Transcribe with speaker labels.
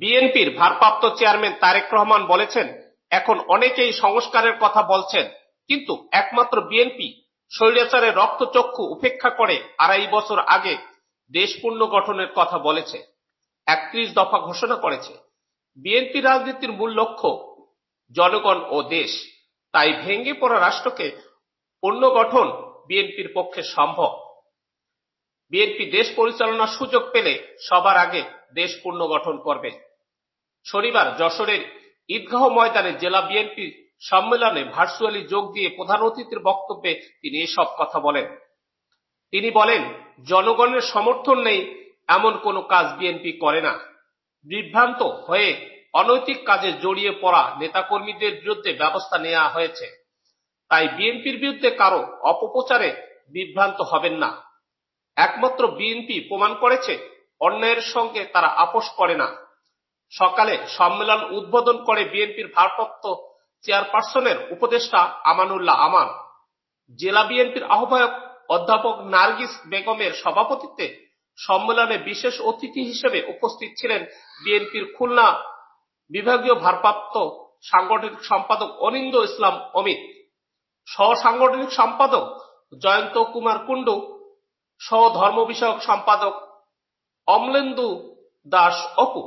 Speaker 1: বিএনপির ভারপ্রাপ্ত চেয়ারম্যান তারেক রহমান বলেছেন, এখন অনেকেই সংস্কারের কথা বলছেন, কিন্তু একমাত্র বিএনপি স্বৈরাচারের রক্তচক্ষু উপেক্ষা করে আড়াই বছর আগে দেশ পুনর্গঠনের কথা বলেছে। একত্রিশ দফা ঘোষণা করেছে। বিএনপি রাজনীতির মূল লক্ষ্য জনগণ ও দেশ। তাই ভেঙে পড়া রাষ্ট্রকে পুনর্গঠন বিএনপির পক্ষে সম্ভব। বিএনপি দেশ পরিচালনার সুযোগ পেলে সবার আগে দেশ পুনর্গঠন করবে। শনিবার যশোরের ঈদগাহ ময়দানে জেলা বিএনপি সম্মেলনে ভার্চুয়ালি যোগ দিয়ে প্রধান অতিথির বক্তব্যে তিনি এসব কথা বলেন। তিনি বলেন, জনগণের সমর্থন নেই, এমন কোনো কাজ বিএনপি করে না। বিভ্রান্ত হয়ে অনৈতিক কাজে জড়িয়ে পড়া নেতাকর্মীদের বিরুদ্ধে ব্যবস্থা নেওয়া হয়েছে। তাই বিএনপির বিরুদ্ধে কারও অপপ্রচারে বিভ্রান্ত হবেন না। একমাত্র বিএনপি প্রমাণ করেছে, অন্যায়ের সঙ্গে তারা আপোষ করে না। সকালে সম্মেলন উদ্বোধন করে বিএনপির ভারপ্রাপ্ত চেয়ারপারসনের উপদেষ্টা আমানুল্লাহ আমান। জেলা বিএনপির আহ্বায়ক অধ্যাপক নার্গিস বেগমের সভাপতিত্বে সম্মেলনে বিশেষ অতিথি হিসেবে উপস্থিত ছিলেন বিএনপির খুলনা বিভাগীয় ভারপ্রাপ্ত সাংগঠনিক সম্পাদক অনিন্দ ইসলাম অমিত। সহ সাংগঠনিক সম্পাদক জয়ন্ত কুমার কুণ্ডু সহ ধর্ম বিষয়ক সম্পাদক অমলেন্দু দাস অপু।